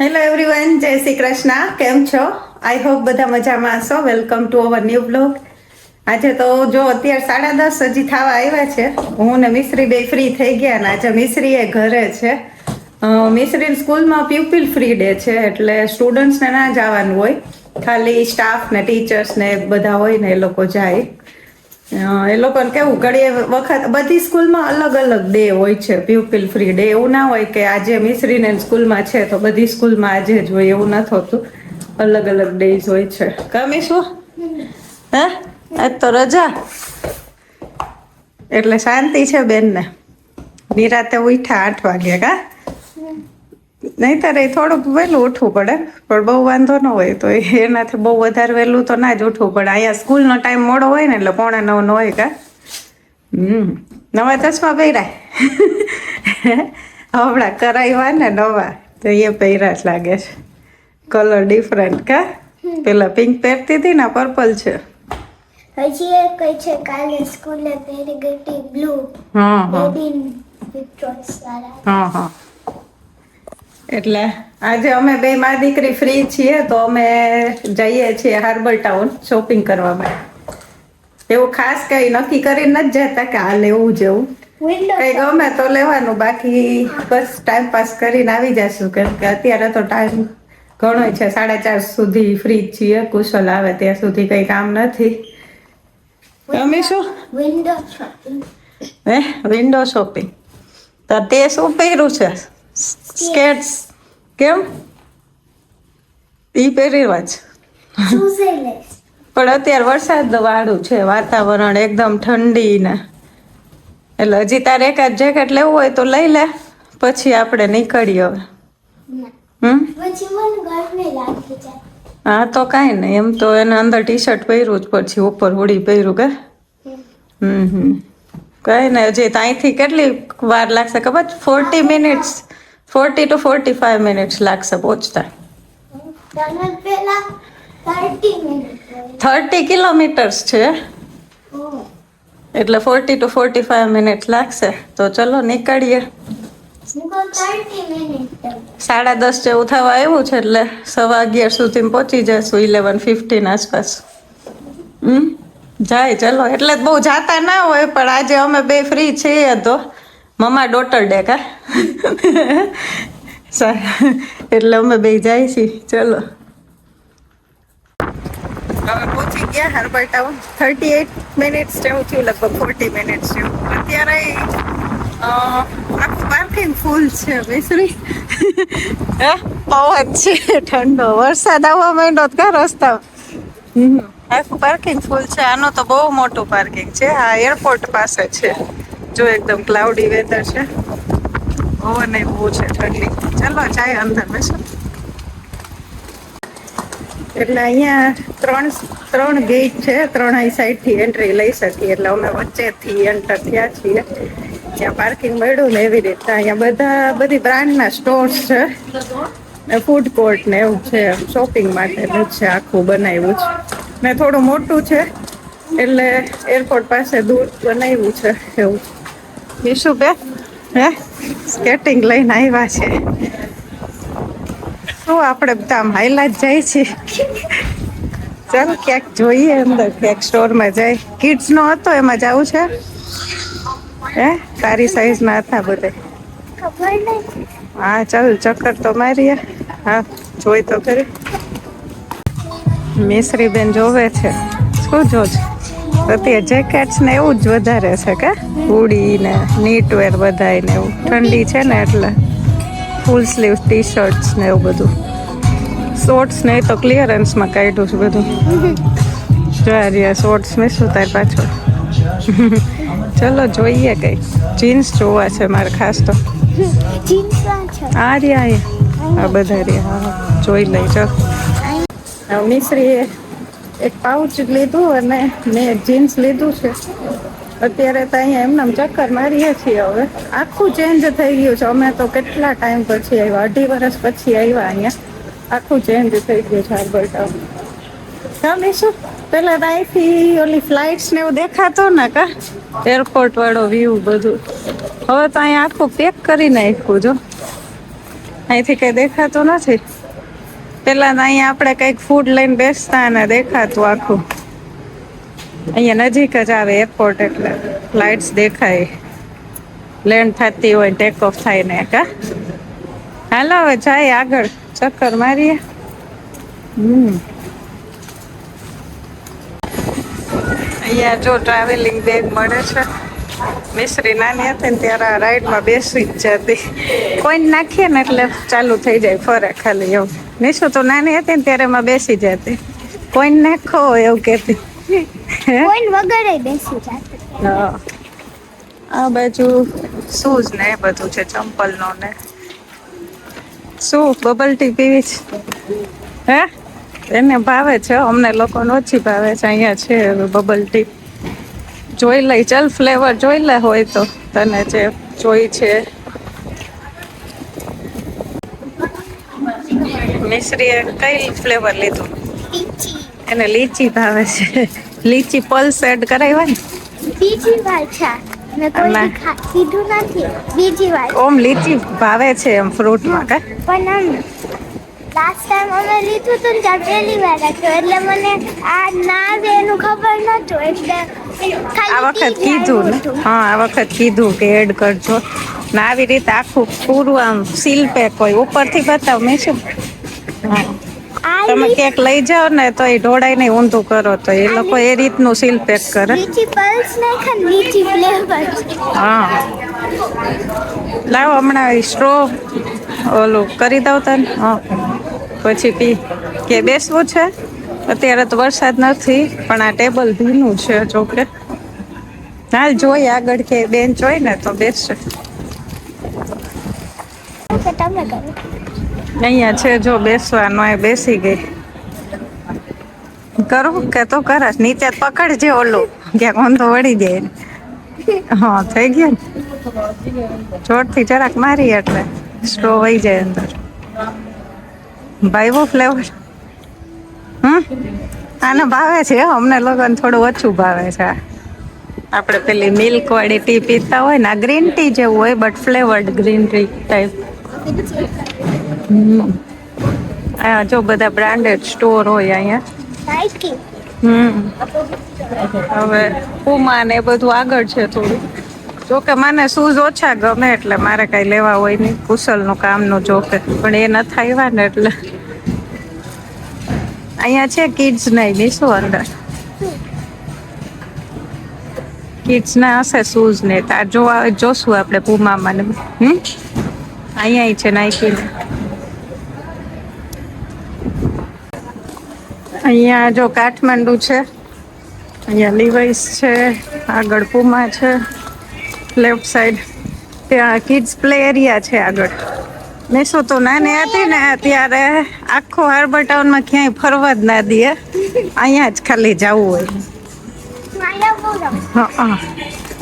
Hello everyone જય શ્રી કૃષ્ણ કેમ છો? આઈ હોપ બધા મજામાં હશો. Welcome to our new blog આજે તો જો અત્યારે સાડા દસ હજી થવા આવ્યા છે. હું ને મિશ્રી બે ફ્રી થઈ ગયા ને આજે મિશ્રી એ ઘરે છે. મિશ્રી સ્કૂલમાં પ્યુપિલ ફ્રી ડે છે, એટલે સ્ટુડન્ટ્સને ના જવાનું હોય. ખાલી સ્ટાફ ને ટીચર્સ ને બધા હોય ને એ લોકો જાય. એ લોકોને કેવું, ઘડીએ વખત, બધી સ્કૂલમાં અલગ અલગ ડે હોય છે પ્યુપિલ ફ્રી ડે. એવું ના હોય કે આજે મિશ્રીને સ્કૂલમાં છે, તો બધી સ્કૂલમાં આજે જ હોય, એવું ન થતું. અલગ અલગ ડેઝ હોય છે. ગમી શું? હે? આજ તો રજા. એટલે શાંતિ છે બેનને. નિરાતે ઉઠ્યા આઠ વાગે, કા? નહીતર એ થોડુંક વહેલું ઉઠવું પડે પણ બહુ વાંધો ન હોય તો એનાથી બહુ વધારે વહેલું તો ના જ ઉઠવું પડે. અહીંયા સ્કૂલનો ટાઈમ મોડો હોય ને એટલે પોણા નવ નો હોય કા? હમ નવા ચશ્મા પહેરાય. હમણાં કરાવ્યા ને નવા તો એ પહેર્યા જ લાગે છે. કલર ડિફરન્ટ કા? પેલા પિંક પહેરતી હતી ને પર્પલ છે. હજી એ કઈ છે કાલે સ્કૂલે પહેરી ગઈ બ્લુ હા હા. હા હા. એટલે આજે અમે બે મા દીકરી ફ્રી છીએ તો અમે જઈએ છીએ હાર્બર ટાઉન શોપિંગ કરવા માટે. એવું ખાસ કઈ નક્કી કરીને નથી જતા કે આ લેવું જેવું કઈ ગમે તો લેવાનું બાકી બસ ટાઈમ પાસ કરીને આવી જશું કેમ કે અત્યારે તો ટાઈમ ઘણો છે સાડા ચાર સુધી ફ્રી છીએ કુશલ આવે ત્યાં સુધી કઈ કામ નથી. તમે શું? વિન્ડો શોપિંગ હે? વિન્ડો શોપિંગ તો તે શું પહેર્યું છે? સ્કેટ્સ કેમ? ઈ પહેર્યા જ પણ અત્યારે વરસાદ વાળું છે. વાતાવરણ એકદમ ઠંડી ને. એટલે હજી તારે એકાદ જેકેટ લેવું હોય તો લઈ લે. પછી આપણે નીકળીએ હવે. હા તો કાંઈ નહીં. એમ તો એને અંદર ટી શર્ટ પહેર્યું જ પછી ઉપર હોડી પહેર્યું કે? હમ. હમ કઈ ને હજી ત્યાંથી અહીંથી કેટલી વાર લાગશે ખબર? Forty minutes forty to forty five minutes લાગશે પહોંચતા. થર્ટી કિલોમીટર્સ છે. એટલે forty to forty five minute લાગશે. તો ચલો નીકળીએ. સાડા દસ જેવું થવા આવ્યું છે એટલે સવા અગિયાર સુધી પહોંચી જશું ઇલેવન ફિફ્ટીન આસપાસ. હમ? જાય ચલો. એટલે બહુ જાતા ના હોય પણ આજે અમે બે ફ્રી છીએ તો. મમ્મા ડોટર ડે કા? સર એટલે અમે બે જાય છીએ. ચલો. હવે પહોંચી ગયા harbour town. Thirty eight minutes જેવું થયું લગભગ ફોર્ટી મિનિટ્સ જેવું. અત્યારે આખું પાર્કિંગ ફૂલ છે હે? પવન છે ઠંડો. વરસાદ આવવા માંડો કા રસ્તા? આખું પાર્કિંગ ફૂલ છે. આનો તો બહુ મોટું પાર્કિંગ છે. આ એરપોર્ટ પાસે છે. જો એકદમ ક્લાઉડી વેધર છે. પવન એ બહુ છે ઠંડી. ચાલો જાય અંદર બેસો. એટલે અહીંયા ત્રણ ત્રણ ગેટ છે. ત્રણ આઈ સાઈડથી એન્ટ્રી લઈ શકીએ. એટલે અમે વચ્ચેથી એન્ટર થયા છીએ. ત્યાં પાર્કિંગ મળ્યું ને એવી રીતે. અહીંયા બધા, બધી બ્રાન્ડના સ્ટોર્સ છે. ને ફૂડ કોર્ટ ને એવું છે. શોપિંગ માટેનું છે આખું બનાવ્યું છે. ને થોડું મોટું છે. એટલે એરપોર્ટ પાસે દૂર બનાવ્યું છે એવું બે? હે? સ્કેટિંગ લઈને આવ્યા છે. શું આપણે બધા હાઈલા જ જાય છે? ચાલો ક્યાંક જોઈએ અંદર, ક્યાંક સ્ટોરમાં જાય. કિડ્સનો હતો, એમાં જવું છે? હે? તારી સાઈઝના હતા બધે. હા, ચાલ, ચક્કર તો મારીએ હા. જોઈ તો કરી મિશ્રીબેન જોવે છે. શું જોજ? અત્યારે જેકેટ્સ ને એવું જ વધારે છે કે? હુડી ને નીટ વેર બધાય ને એવું. ઠંડી છે ને એટલે ફૂલ સ્લીવ ટી શર્ટ્સ ને એવું બધું. શોર્ટ્સ ને તો ક્લિયરન્સમાં કાઢ્યું છે બધું. જોયા રહ્યા શોર્ટ્સ મેં શું તાર પાછળ. ચલો જોઈએ કઈ જીન્સ જોવા છે મારે ખાસ તો. આ રહ્યા આ બધા રહ્યા. જોઈ લઈ, ચાલ. મિશ્રીએ એક પાઉચ લીધું અને મેં જીન્સ લીધું છે. અત્યારે તો અહીંયા એમને ચક્કર મારીએ છીએ હવે. આખું ચેન્જ થઈ ગયું છે. અમે તો કેટલા ટાઈમ પછી આવ્યા? અઢી વર્ષ પછી આવ્યા અહીંયા. આખું ચેન્જ થઈ ગયું છે હાર્બર ટાઉન તમે શું પેલા તો અહીંથી ઓલી ફ્લાઇટ્સ ને એવું દેખાતો ને કા? એરપોર્ટ વાળો વ્યૂ બધું. હવે તો અહીંયા આખું પેક કરી નાખ્યું જો. અહીંથી કઈ દેખાતું નથી. પેલા અહીંયા આપણે કંઈક ફૂડ લઈને બેસતા અને દેખાતું આખું. અહીંયા નજીક જ આવે એરપોર્ટ એટલે. ફ્લાઇટ્સ દેખાય. લેન્ડ થતી હોય ટેક ઓફ થાય ને કા હાલો, હવે જાય આગળ. ચક્કર મારીએ. હમ. અહીંયા જો ટ્રાવેલિંગ બેગ મળે છે. મિશ્રી નાની હતી ને ત્યારે આ રાઈડમાં બેસી જ જતી. કોઈને નાખીએ ને એટલે ચાલુ થઈ જાય ફરે ખાલી એવું. નિશુ તો નાની હતી ને ત્યારે એમાં બેસી જતી કોઈને નાખો એવું કહેતી. હે? કોઈ વગર બેસી જાતે. આ બાજુ શૂઝ ને એ બધું છે ચંપલનો ને. શું બબલ ટી પીવી છે? હે? એને ભાવે છે અમને લોકોને ઓછી ભાવે છે અહીંયા છે બબલ ટી. જોઈ લઈ ચાલ ફ્લેવર જોઈ લે હોય તો તને જે જોઈ છે. મિશ્રીએ કઈ ફ્લેવર લીધું? એને લીચી ભાવે છે. લીચી પલ્સ એડ કરાવ્યા ને? બીજી વાર છે. નથી. બીજી વાર. ઓમ લીચી ભાવે છે એમ ફ્રૂટમાં કા? પણ આમ લાસ્ટ ટાઈમ અમે લીધું હતું ને ત્યાં પહેલી વાર રાખ્યું. એટલે મને આ ના આવે એનું ખબર નહોતું. એટલે આ વખત કીધું ને? હા આ વખત કીધું કે એડ કરજો. ને આવી રીતે આખું પૂરું આમ સીલ પેક હોય. ઉપરથી બતાવ મેં શું? તમે કેક લઈ જાઓ ને તો એ ઢોળાઈ ને ઊંધું કરો તો એ લોકો એ રીતનું સીલ પેક કરે. હા. લાવો હમણાં સ્ટ્રો ઓલું કરી દઉં તને. હા. પછી પી. કે બેસવું છે? અત્યારે તો વરસાદ નથી, પણ આ ટેબલ ભીનું છે જોકે હાલ જોઈએ આગળ કે બેન્ચ હોય ને તો બેસશે. અહીંયા છે જો બેસવાનો એ બેસી ગઈ. કરું કે તો કરસ નીચે પકડજે ઓલું, ક્યાંક ઊંધો વળી જાય. હા, થઈ ગયું જોરથી જરાક મારી એટલે સ્લો વહી જાય અંદર. ભાઈવો ફ્લેવર હમ આને ભાવે છે અમને લોકોને થોડું ઓછું ભાવે છે. આપણે પેલી મિલ્ક વાળી ટી પીતા હોય ને, આ ગ્રીન ટી જેવું હોય but flavoured green tea type આ જો બધા બ્રાન્ડેડ સ્ટોર હોય અહીંયા. હમ. હવે પુમા ને બધું આગળ છે થોડું. જોકે મને શૂઝ ઓછા ગમે એટલે મારે કઈ લેવા હોય નહીં. કુશલનું કામનું જોકે. પણ એ ન થાય ને એટલે. અહીંયા છે કિડ્સ નહીં બેસો અંદર. કિડ્સ ના હશે શૂઝ ને. તાર જોવા, જોશું આપણે પુમામાં ને. હમ? અહીંયા છે નાઇકી અહીંયા જો કાઠમાંડુ છે. અહીંયા લિવાઇસ છે, આગળ પુમા છે. લેફ્ટ સાઈડ ત્યાં કિડ્સ પ્લે એરિયા છે આગળ. મેં શું તો નાની હતી ને ત્યારે આખો હાર્બર ટાઉનમાં ક્યાંય ફરવા જ ના દે. અહીંયા જ ખાલી જવું હોય. હા.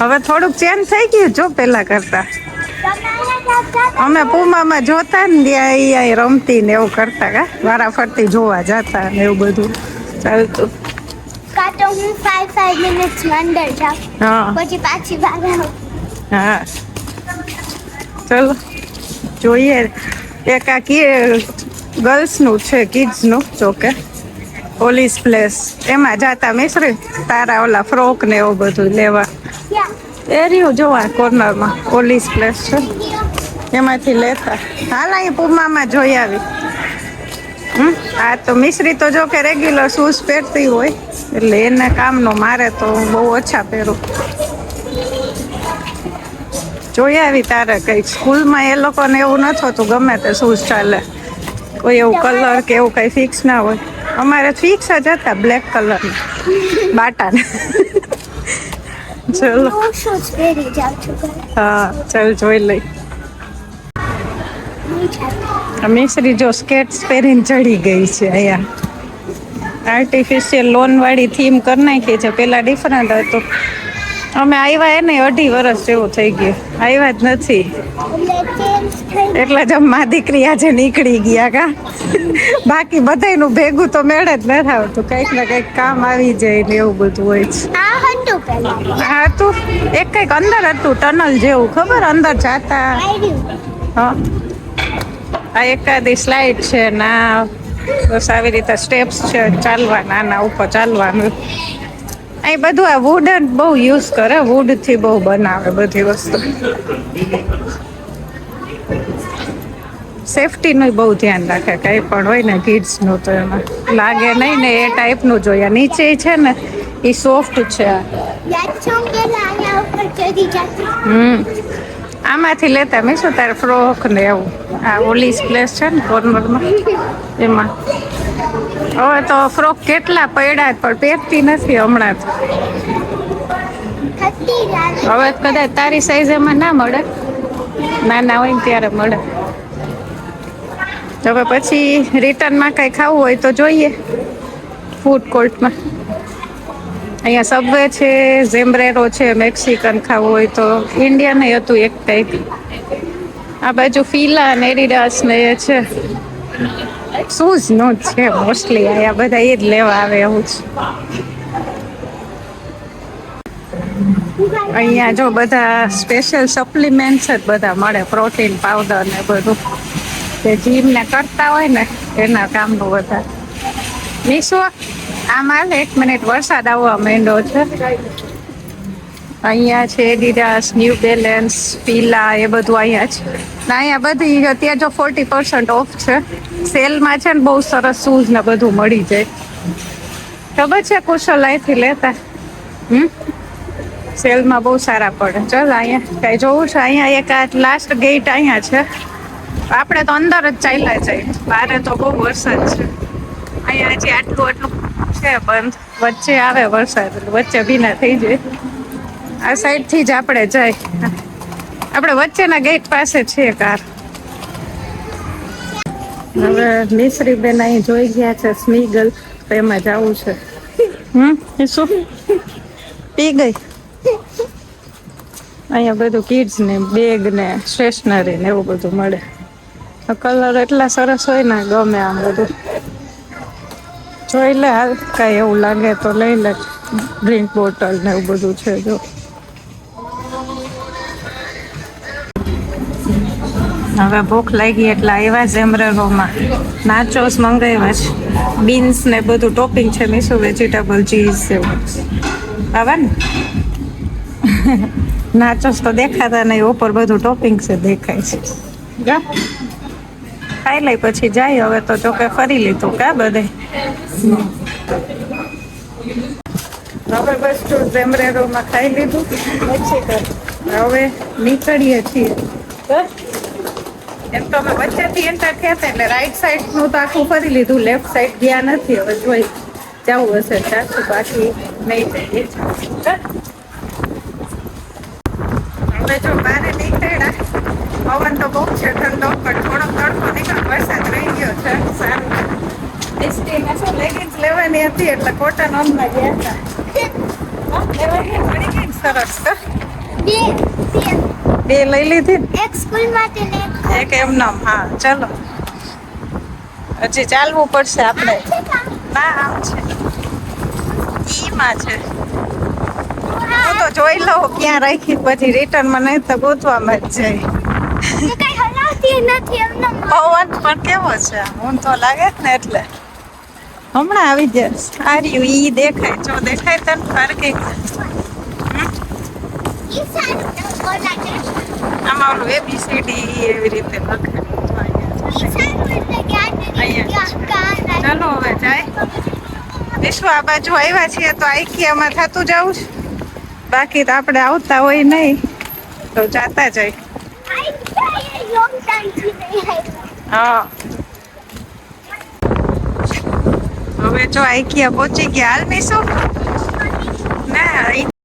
હવે થોડુંક ચેન્જ થઈ ગયું જો પેલા કરતા. અમે પૂમામાં જોતા ને ત્યાં અહીંયા રમતી ને એવું કરતા કા. વારા ફરતી જોવા જતા ને એવું બધું ચાલતું. કાં તો હું ફાઈવ ફાઈવ મિનિટ્સમાં અંદર જાઉં. પછી પાછી બહાર આવું. હા. ચલો. જોઈએ. એક આ ગર્લ્સનું છે કિડ્સનું જોકે. પોલીસ પ્લેસ એમાં જાતા મિશ્રી, તારા ઓલા ફ્રોક ને એવું બધું લેવા. એ રહ્યું જોવા કોર્નરમાં પોલીસ પ્લેસ છે. એમાંથી લેતા. હાલ અહીં પુમામાં જોઈ આવી. આ તો મિશ્રી તો જો કે રેગ્યુલર શૂઝ પહેરતી હોય. એટલે એને કામનો મારે તો બહુ ઓછા પહેરું. જોઈ આવી તારે કંઈક સ્કૂલમાં એ લોકોને એવું નથી હોતું ગમે તે શૂઝ ચાલે. કોઈ એવું કલર કે એવું કંઈ ફિક્સ ના હોય. અમારે ફિક્સ જ હતા બ્લેક કલર બાટાને. ચલો. હું ચાલ જોઈ લઈ. મિશ્રી જો સ્કેટ્સ પહેરીને ચડી ગઈ છે અહીંયા. આર્ટિફિશિયલ લોન વાળી થીમ કરી નાખી છે. પેલા ડિફરન્ટ હતું. અમે આવ્યા એને અઢી વર્ષ જેવું થઈ ગયું. આવ્યા જ નથી. એટલે જ મા દીકરી આજે નીકળી ગયા કા. બાકી બધાયનું ભેગું તો મેળે જ નથી આવતું. કંઈક ને કંઈક કામ આવી જાય ને એવું બધું હોય છે. આ હતું? એક કંઈક અંદર હતું, ટનલ જેવું. ખબર? અંદર જાતા. હા. આ એકાદી સ્લાઇડ છે ના બસ આવી રીતે સ્ટેપ્સ છે, ચાલવાના, આના ઉપર ચાલવાનું. અહીં બધું આ વુડ બહુ યુઝ કરે વુડથી બહુ બનાવે બધી વસ્તુ. સેફટી નું બહુ ધ્યાન રાખે કઈ પણ હોય ને કિડ્સનું તો એમાં. લાગે નહીં ને એ ટાઈપનું જોઈએ. નીચે છે ને એ સોફ્ટ છે. હમ. આમાંથી લેતા મેં શું તારે ફ્રોક ને એવું. આ ઓલીસ પ્લેસ છે ને કોર્નરમાં એમાં. હવે તો ફ્રોક કેટલા પડ્યા પણ પહેરતી નથી હમણાં તો. હવે કદાચ તારી સાઈઝ એમાં ના મળે. નાના હોય ને ત્યારે મળે. હવે પછી રિટર્નમાં કંઈ ખાવું હોય તો જોઈએ. ફૂડ કોર્ટમાં અહીંયા સબવે છે ઝેમ્બ્રેરો છે મેક્સિકન ખાવું હોય તો ઇન્ડિયન હતું એક ટાઈપ આ બાજુ ફીલા ને એડિડાસ ને એ છે. શૂઝ નો જ છે મોસ્ટલી અહીંયા બધા એ જ લેવા આવે એવું જ. અહીંયા જો બધા સ્પેશિયલ સપ્લિમેન્ટ્સ જ બધા મળે પ્રોટીન પાવડર ને બધું. તે જીમ ને કરતા હોય ને, એના કામનું બધા મીશો આ હાલ એક મિનિટ વરસાદ આવવા માંડ્યો છે. અહીંયા છે ડીડાસ ન્યૂ બેલેન્સ પીલા એ બધું અહીંયા છે. ને અહીંયા બધી અત્યારે જો ફોર્ટી પર્સન્ટ ઓફ છે. સેલમાં છે ને બહુ સરસ શૂઝ ને બધું મળી જાય. ખબર છે કુશલ અહીંથી લેતા? હમ? સેલમાં બહુ સારા પડે. ચલ અહીંયા કઈ જોવું છે? અહીંયા એક આ લાસ્ટ ગેટ અહીંયા છે. આપણે તો અંદર જ ચાલ્યા જાય બારે તો બહુ વરસાદ છે. અહીંયા હજી આટલું આટલું છે બંધ, વચ્ચે આવે વરસાદ વચ્ચે ભીના થઈ જાય. આ સાઈડથી જ આપણે જાય. આપણે વચ્ચેના ગેટ પાસે છે કાર. હવે મિશ્રી બેન અહીં જોઈ ગયા છે સ્મીગલ તો એમાં જવું છે. હમ? એ શું? પી ગઈ. અહીંયા બધું કિડ્સ ને બેગ ને સ્ટેશનરી ને એવું બધું મળે. કલર એટલા સરસ હોય ને ગમે આમ બધું. જોઈ લે હાલ કાંઈ એવું લાગે તો લઈ લે. ડ્રિંક બોટલ ને એવું બધું છે જો. હવે ભૂખ લાગી એટલે આવ્યા ઝેમરેરોમાં નાચોસ મંગાવ્યા છે બીન્સ ને બધું ટોપિંગ છે મીશું વેજીટેબલ ચીઝ એવું. આવે ને? નાચોસ તો દેખાતા નહીં, ઉપર બધું ટોપિંગ છે, દેખાય છે. જા. ખાઈ લઈ પછી જાય, હવે તો જોકે ફરી લીધું, કા બધે? હવે બસ જો ઝેમરેરોમાં ખાઈ લીધું. હવે નીકળીએ છીએ. બસ એમ તો અમે વચ્ચેથી એન્ટર થયા હતા એટલે રાઈટ સાઈડનું તો આખું ફરી લીધું. લેફ્ટ સાઈડ ગયા નથી. હવે જોઈ જવું હશે ચાલશું બાકી નહીં જઈએ હવે જો બારે નીકળ્યા પવન તો બહુ છે ઠંડો પણ થોડો તડકો નીકળ વરસાદ રહી ગયો છે. સારું. ટેસ્ટીને શું લેગિન્સ લેવાની હતી એટલે કોટન ઓનમાં ગયા હતા. લેવાની મળી ગઈ સરસ. બે લઈ લીધી એક સ્કૂલ માટે ને એક એમનામ હા ચલો. હજી ચાલવું પડશે આપણે. ના આમ છે. ઈમાં છે. હું તો જોઈ લઉં ક્યાં રાખી પછી રિટર્નમાં નહીં તો ગોતવામાં જ જાય. પવન પણ કેવો છે? હું તો લાગે જ ને એટલે. હમણાં આવી જશ આર્યું ઈ દેખાય. જો દેખાય તને ફરકી આમાં ઓલું એબીસીડી એવી રીતે ચાલો હવે જાય. વિશ્વ, આ બાજુ આવ્યા છીએ તો આઈકિયામાં થતું જવું છે. બાકી તો આપણે આવતા હોય નહીં, તો જાતા જાય. હા. હવે જો આઈકિયા પહોંચી ગયા. હાલ મીશું? ના